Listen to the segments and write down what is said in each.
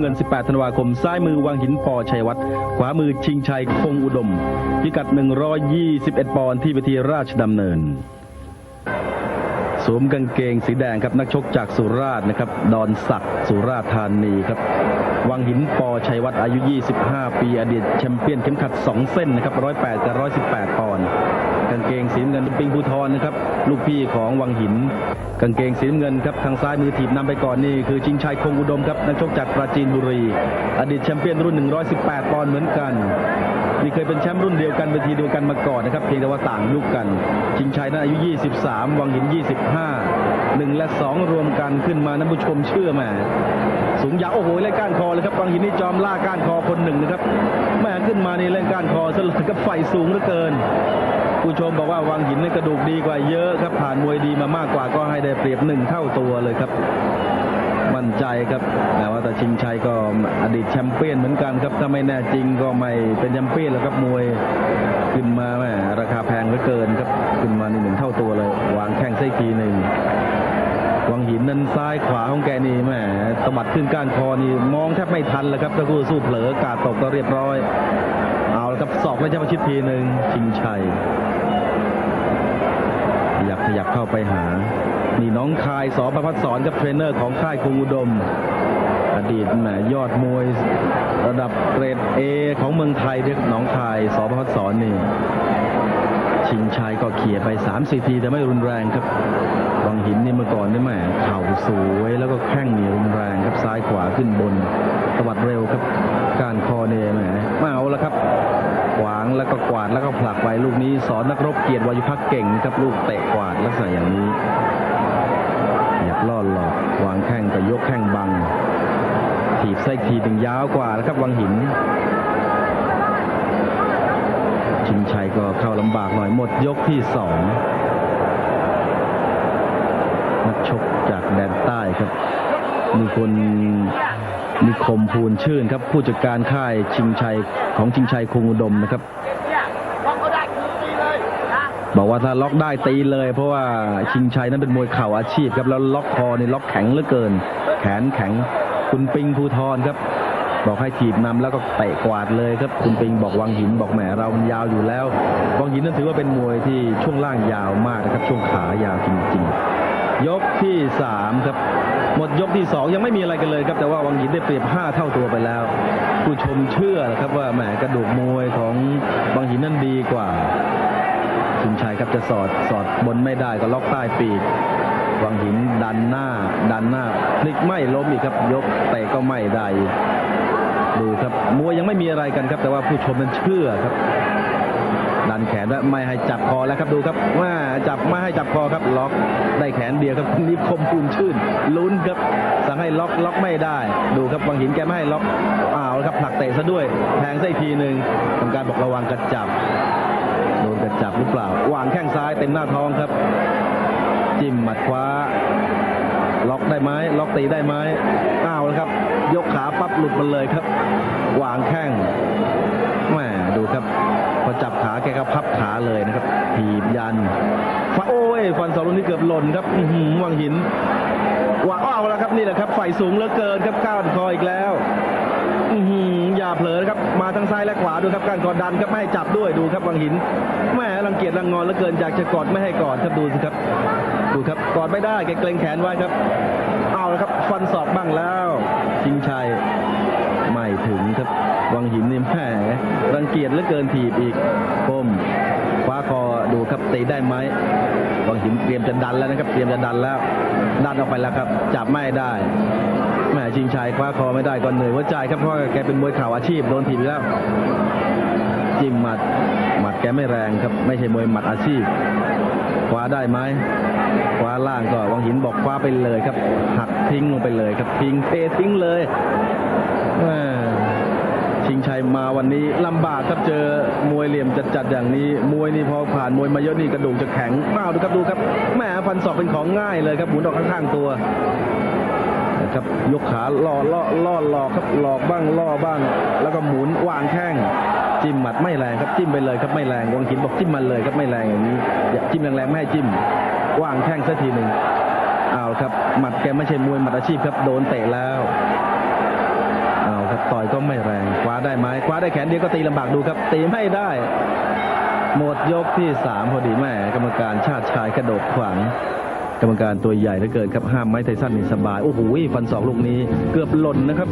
เงิน 18 ธันวาคม ซ้ายมือวังหินปอชัยวัฒน์ขวามือชิงชัยคงอุดม พิกัด 121 ปอนด์ที่เวทีราชดำเนิน สวมกางเกงสีแดงครับนักชกจากสุราษฎร์นะครับ ดอนศักดิ์สุราษฎร์ธานีครับ วังหินปอชัยวัฒน์อายุ 25 ปีอดีตแชมเปี้ยนเข็มขัด 2 เส้นนะครับ108กับ118 ปอนด์กางเกงสีเงินปิงภูทรนะครับ ลูกพี่ของวังหิน กางเกงสีเงินครับทางซ้ายมือถีบนำไปก่อนนี่คือชิงชัยคงอุดมครับนักชกจากปราจีนบุรี อดีตแชมเปี้ยนรุ่น 118 ปอนด์เหมือนกัน นี่เคยเป็นแชมป์รุ่นเดียวกันเวทีเดียวกันมาก่อนนะครับเพียงแต่ว่าต่างยุคกัน ชิงชัยนั้นอายุ 23 วังหิน 25 1 และ 2 รวมกันขึ้นมานั้นผู้ชมเชื่อแหมสูงยาวโอ้โหเล่นก้านคอเลยครับวังหินนี่จอมล่าก้านคอคนหนึ่งนะครับแม่ขึ้นมานี่เล่นก้านคอสลับกับไฟสูงเหลือเกิน ผู้ชมบอกว่าวังหินนี่กระดูกดีกว่าเยอะครับผ่านมวยดีมามากกว่าก็ให้ได้เปรียบหนึ่งเท่าตัวเลยครับ มั่นใจครับ แต่ว่าแต่ชิงชัยก็อดีตแชมเปี้ยนเหมือนกันครับ ถ้าไม่แน่จริงก็ไม่เป็นแชมเปี้ยนแล้วครับมวยขึ้นมาแหมราคาแพงเหลือเกินครับขึ้นมานี่หนึ่งเท่าตัวเลย วางแข้งไส้ทีหนึ่งวังหินนั้นซ้ายขวาของแกนี่แหมสะบัดขึ้นก้านคอนี่มองแทบไม่ทันเลยครับถ้าคู่สู้เผลอกาดตกก็เรียบร้อย เอาละครับสอกแล้วจะมาชิดทีหนึ่งชิงชัยขยับขยับเข้าไปหา นี่น้องคายสอประพัฒสอนกับเทรนเนอร์ของค่ายครูอุดม อดีตแหมยอดมวยระดับเกรดเอของเมืองไทยเรียกน้องคายสอประพัฒสอนนี่ชิงชัยก็เขี่ยไป3ามสี่ทีแต่ไม่รุนแรงครับวังหินนี่เมื่อก่อนนี่แหมเข่าสวยแล้วก็แข้งเหนี่รุนแรงครับซ้ายขวาขึ้นบนตวัดเร็วครับ การคอเนี่ยแหมมาเอาละครับ ขวางแล้วก็กวาดแล้วก็ผลักไปลูกนี้สอนนักรบเกียรติวายุพักเก่งครับลูกเตะกวาดลักษณะอย่างนี้ ล่อหลอกวางแข้งก็ยกแข้งบัง ถีบไส้ทีถึงยาวกว่าแล้วครับวังหิน ชิงชัยก็เข้าลำบากหน่อยหมดยกที่สองนักชกจากแดนใต้ครับมีคนนิคมภูลชื่นครับ ผู้จัดการค่ายชิงชัยของชิงชัยคงอุดมนะครับ ล็อกเขาได้คือตีเลยนะ บอกว่าถ้าล็อกได้ตีเลย เพราะว่าชิงชัยนั้นเป็นมวยเข่าอาชีพครับแล้วล็อกคอนี่ล็อกแข็งเหลือเกิน แขนแข็งคุณปิงภูทรครับ บอกให้ถีบนำแล้วก็เตะกวาดเลยครับ คุณปิงบอกวังหินบอกแหมเรามันยาวอยู่แล้ววังหินนั้นถือว่าเป็นมวยที่ช่วงล่างยาวมากนะครับช่วงขายาวจริงๆ ยกที่สามครับหมดยกที่สองยังไม่มีอะไรกันเลยครับแต่ว่าวังหินได้เปรียบห้าเท่าตัวไปแล้ว ผู้ชมเชื่อครับว่าแหมกระดูกมวยของวังหินนั้นดีกว่า ชิงชัยครับจะสอดสอดบนไม่ได้ก็ล็อกใต้ปีกวังหินดันหน้า ดันหน้าพลิกไม่ล้มอีกครับ ยกเตะก็ไม่ได้ดูครับมวยยังไม่มีอะไรกันครับ แต่ว่าผู้ชมนั้นเชื่อครับดันแขนและไม่ให้จับคอแล้วครับดูครับว่าจับไม่ให้จับคอครับล็อกได้แขนเดียวครับนิคมภูมิชื่น ลุ้นครับสั่งให้ล็อกล็อกไม่ได้ ดูครับวังหินแกไม่ให้ล็อกอ้าวแล้วครับผลักเตะซะด้วยแทงซะอีกทีหนึ่งทำการบอกระวังกระจับ ระจับหรือเปล่าวางแข้งซ้ายเต็มหน้าท้องครับ จิ้มหมัดขวาล็อกได้ไหมล็อกตีได้ไหมอ้าวแล้วครับ ยกขาปั๊บหลุดมาเลยครับ วางแข้งแหมดูครับ พอจับขาแกก็พับขาเลยนะครับถีบยันฟันโอ้ยฟันสองลูกนี้เกือบหล่นครับหือวังหินวางอ้าวแล้วครับนี่แหละครับ ไฟสูงเหลือเกินครับก้าวคออีกแล้ว อืาเผลอครับมาทางซ้ายและขวาดูครับการกดดันครับไม่ให้จับด้วยดูครับวังหินแม่รังเกียจรังงอนเหลือเกินอยากจะกอดไม่ให้กอดครับดูสิครับ ดูครับกอดไม่ได้แกเกรงแขนไว้ครับ เอาละครับ ฟันศอกบ้างแล้วชิงชัยไม่ถึงครับวังหินนี่แหมรังเกียจเหลือเกินถีบอีกก้มคว้าคอดูครับตีได้ไหมวังหินเตรียมจะดันแล้วนะครับ เตรียมจะดันแล้ว ดันออกไปแล้วครับ จับไม่ได้ แหมชิงชัยคว้าคอไม่ได้ก่อนเหนื่อยหัวใจครับเพราะว่าแกเป็นมวยข่าอาชีพโดนถีบแล้วจิ้มหมัดหมัดแกไม่แรงครับ ไม่ใช่มวยหมัดอาชีพคว้าได้ไหมคว้าล่างก็วังหินบอกคว้าไปเลยครับ หักทิ้งลงไปเลยครับทิ้งเททิ้งเลยแม่ชิงชัยมาวันนี้ลำบากครับเจอมวยเหลี่ยมจัดๆอย่างนี้ มวยนี่พอผ่านมวยมาเยอะนี่กระดูกจะแข็งมาดูครับดูครับแหม่ฟันศอกเป็นของง่ายเลยครับหมุนออกข้างๆตัว ครับ ยกขาล่อล่อล่อหลอกครับหลอกบ้างล่อบ้าง แล้วก็หมุนวางแข้งจิ้มหมัดไม่แรงครับจิ้มไปเลยครับไม่แรงวังหินบอกจิ้มมันเลยครับไม่แรงอย่างนี้อย่าจิ้มแรงๆไม่ให้จิ้มวางแข้งสักทีหนึ่งเอาครับหมัดแกไม่ใช่มวยหมัดอาชีพครับโดนเตะแล้วเอาครับต่อยก็ไม่แรงคว้าได้ไหมคว้าได้แขนเดียวก็ตีลำบากดูครับ ตีไม่ได้ หมดยกที่สามพอดีแม่กรรมการชาติชายกระโดดขวาง กรรมการตัวใหญ่เหลือเกินครับห้ามไม้ไทสันนี่สบาย โอ้โหฟันศอกลูกนี้เกือบหล่นนะครับ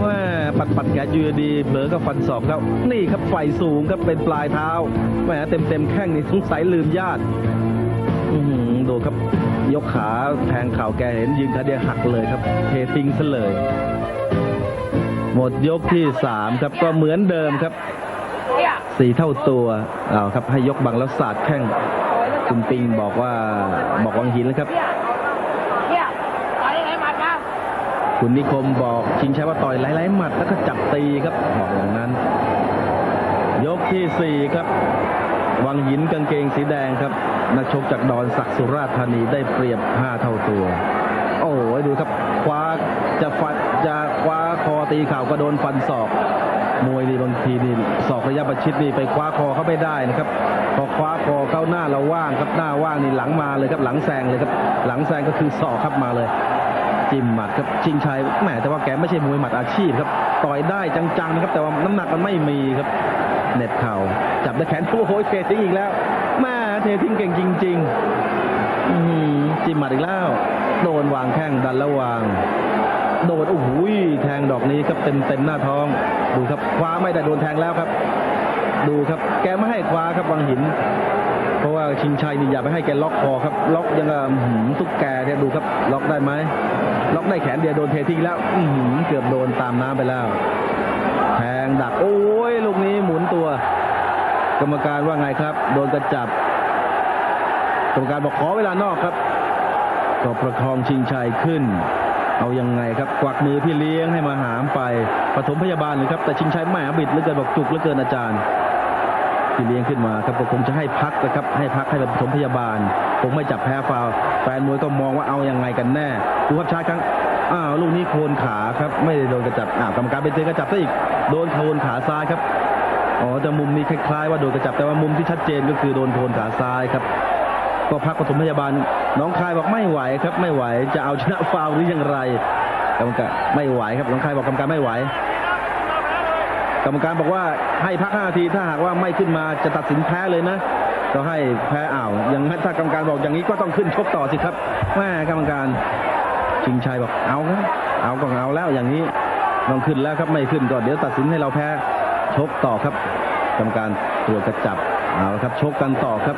แม่ปัดปัดแกยืดีเผลอก็ฟันศอกแล้วนี่ครับไฟสูงครับเป็นปลายเท้าแหมเต็มเต็มแข้งนี่สงสัยลืมญาติดูครับยกขาแทงเข่าแกเห็นยืนขาเดียหักเลยครับเททิ้งซะเลย หมดยกที่สามครับก็เหมือนเดิมครับ สี่เท่าตัวเอาครับให้ยกบังแล้วสาดแข้ง คุณปิงบอกว่าบอกวังหินแล้วครับเนี่ยเนี่ยต่อยยังไงหมัดนะคุณนิคมบอกชิงชัยว่าต่อยหลายๆหมัดแล้วก็จับตีครับบอกอย่างนั้น ยกที่สี่ครับ วังหินกางเกงสีแดงครับนักชกจากดอนศักดิ์สุราษฎร์ธานีได้เปรียบห้าเท่าตัว โอ้โหดูครับคว้าจะฟันจะคว้าคอตีเข่าก็โดนฟันศอก มวยนี่บางทีนี่ศอกระยะประชิดนี่ไปคว้าคอเขาไม่ได้นะครับ พอคว้าคอเข้าหน้าเราว่างครับหน้าว่างนี่หลังมาเลยครับหลังแซงเลยครับหลังแซงก็คือศอกครับมาเลย จิ้มหมัดครับชิงชัยแหมแต่ว่าแกไม่ใช่มวยหมัดอาชีพครับต่อยได้จังๆนะครับ แต่ว่าน้ำหนักมันไม่มีครับเน็บเข่าจับได้แขนโอ้โหเททิ้งอีกแล้วแม่เททิ้งเก่งจริง ๆจิ้มหมัดอีกแล้วโดนวางแข้งดันแล้ววาง โดนโอ้โหแทงดอกนี้ครับเต็มเต็มหน้าท้อง ดูครับคว้าไม่ได้โดนแทงแล้วครับ ดูครับแกไม่ให้คว้าครับวังหิน เพราะว่าชิงชัยนี่อย่าไปให้แกล็อกคอครับล็อกยังกับอื้อหือตุ๊กแกเนี่ยดูครับล็อกได้ไหมล็อกได้แขนเดียวโดนเททิ้งแล้วอืเกือบโดนตามน้ำไปแล้วแทงดักโอ้ยลูกนี้หมุนตัว กรรมการว่าไงครับ โดนกระจับ กรรมการบอกขอเวลานอกครับก็ประคองชิงชัยขึ้น เอายังไงครับกวักมือพี่เลี้ยงให้มาหามไปปฐมพยาบาลเลยครับ แต่ชิงชัยแหม่บิดเหลือเกินบอกจุกเหลือเกินอาจารย์พี่เลี้ยงขึ้นมาครับก็คงจะให้พักนะครับให้พักให้ปฐมพยาบาลคงไม่จับแพ้ฟาวแฟนมวยก็มองว่าเอายังไงกันแน่ดูครับชาร์ครั้งอ้าวลูกนี้โคนขาครับ ไม่ได้โดนกระจับอ้าวกรรมการเป็นเตือนกระจับซะอีกโดนโคนขาซ้ายครับอ๋อแต่มุมนี้คล้ายๆว่าโดนกระจับแต่ว่ามุมที่ชัดเจนก็คือโดนโคนขาซ้ายครับ ก็พักปฐมพยาบาลน้องคายบอกไม่ไหวครับไม่ไหวจะเอาชนะฟาวหรืออย่างไรกรรมการไม่ไหวครับน้องคายบอกกรรมการไม่ไหว กรรมการบอกว่าให้พัก5นาทีถ้าหากว่าไม่ขึ้นมาจะตัดสินแพ้เลยนะก็ให้แพ้อ่าวยังถ้ากรรมการบอกอย่างนี้ก็ต้องขึ้นชกต่อสิครับแม่กรรมการชิงชัยบอกเอาครับเอาก็เอาแล้วอย่างนี้ต้องขึ้นแล้วครับไม่ขึ้นก็เดี๋ยวตัดสินให้เราแพ้ชกต่อครับ กรรมการตรวจกระจับเอาครับชกกันต่อครับ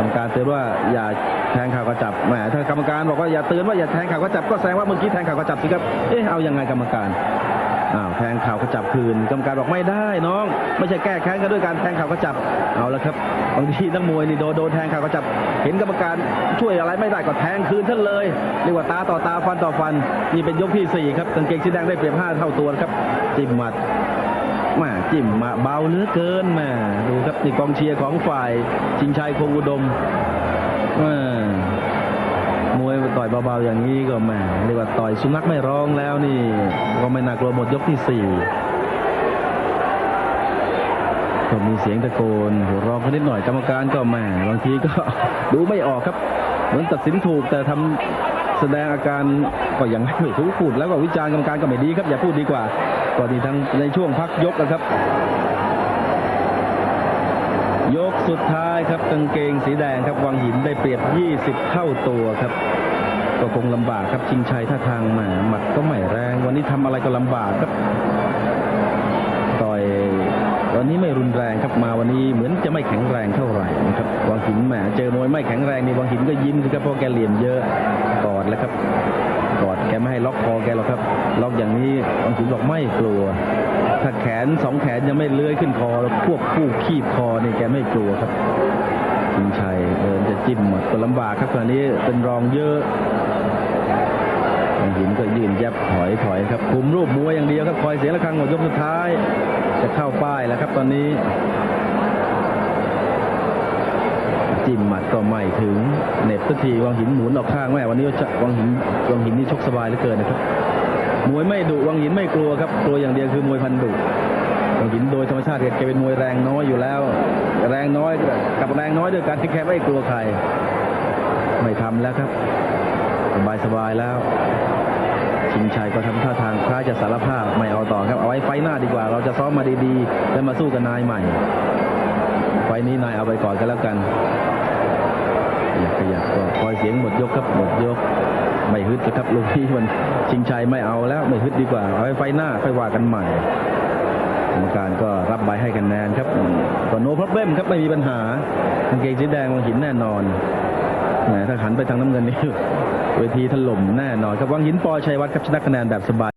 รรมการเตือนว่าอย่าแทงข่าวกระจับแหมถ้ากรรมการบอกว่าอย่าเตือนว่าอย่าแทงข่าวกระจับก็แสดงว่าเมื่อกี้แทงข่าวกระจับสิครับเอ๊ะเอายังไงกรรมการอ้าวแทงข่าวกระจับคืนกรรมการบอกไม่ได้น้อง ไม่ใช่แก้แค้นกันด้วยการแทงข่าวกระจับเอาละครับบางทีนักมวยนี่โดนโดนแทงข่าวกระจับ เห็นกรรมการช่วยอะไรไม่ได้ก็แทงคืนท่านเลยเรียกว่าตาต่อตาฟันต่อฟันนี่เป็นยกที่สี่ครับกางเกงสีแดงได้เปรียบห้าเท่าตัวครับจิ้มหมัด มาจิ้มมาเบาเหลือเกินแมาดูครับนี่กองเชียร์ของฝ่ายชิงชัยคงอุดมแมามวยต่อยเบาๆอย่างนี้ก็แหมเรียกว่าต่อยสุนัขไม่ร้องแล้วนี่ ก็ไม่น่ากลัวหมดยกที่สี่ก็มีเสียงตะโกนหัวร้องกันนิดหน่อยกรรมการก็แหมบางทีก็ดูไม่ออกครับ เหมือนตัดสินถูกแต่ทำแสดงอาการก็ยังไม่ถูกพูดแล้วก็วิจารณ์กรรมการก็ไม่ดีครับอย่าพูดดีกว่า ก็ดีทั้งในช่วงพักยกนะครับ ยกสุดท้ายครับกางเกงสีแดงครับวังหินได้เปรียบ 20 เท่าตัวครับ ก็คงลำบากครับชิงชัยท่าทางหมหมัดก็ไม่แรง วันนี้ทำอะไรก็ลำบากครับต่อยวันนี้ไม่รุนแรงครับมาวันนี้เหมือนจะไม่แข็งแรงเท่าไหร่นะครับวังหินแหมเจอมวยไม่แข็งแรงนี่วังหินก็ยิ้มสิครับเพราะแกเหลี่ยมเยอะกอดแล้วครับ แกไม่ให้ล็อกคอแกหรอกครับล็อกอย่างนี้วังหินบอกไม่กลัว ถ้าแขนสองแขนยังไม่เลื้อยขึ้นคอแล้วพวกผู้คีบคอนี่แกไม่กลัวครับชิงชัยเดินจะจิ้มหมดก็ลำบากครับตอนนี้เป็นรองเยอะวังหินก็ยืนยับถอยถอยครับคุมรูปมวยอย่างเดียวครับคอยเสียงระฆังหมดยกสุดท้าย จะเข้าป้ายแล้วครับตอนนี้ จิ้มหมัดก็ไม่ถึงเน็บสักทีวังหินหมุนออกข้างแม่วันนี้จะวังหินวังหินนี่ชกสบายเหลือเกินนะครับมวยไม่ดุวังหินไม่กลัวครับกลัวอย่างเดียวคือมวยพันดุวังหินโดยธรรมชาติแกเป็นมวยแรงน้อยอยู่แล้ว แรงน้อยกับแรงน้อยด้วยกันที่แค่ไม่กลัวใครไม่ทำแล้วครับ สบายสบายแล้วชิงชัยก็ทำท่าทางคล้ายจะสารภาพไม่เอาต่อครับเอาไว้ไฟหน้าดีกว่า เราจะซ้อมมาดีๆแล้วมาสู้กับนายใหม่ไฟนี้นายเอาไปก่อนกันแล้วกัน ยากขยับก็คอยเสียงหมดยกครับหมดยก ไม่ฮึดนะครับลูกที่มันชิงชัยไม่เอาแล้วไม่ฮึดดีกว่าเอาไว้ไฟหน้าค่อยว่ากันใหม่กรรมการก็รับใบให้คะแนนครับก็โนพร b เบ้มครับไม่มีปัญหากางเกงสีแดงวังหินแน่นอนแหมถ้าหันไปทางน้ำเงินนี่เวทีถล่มแน่นอนครับวังหินปอชัยวัฒน์ครับชนะคะแนนแบบสบาย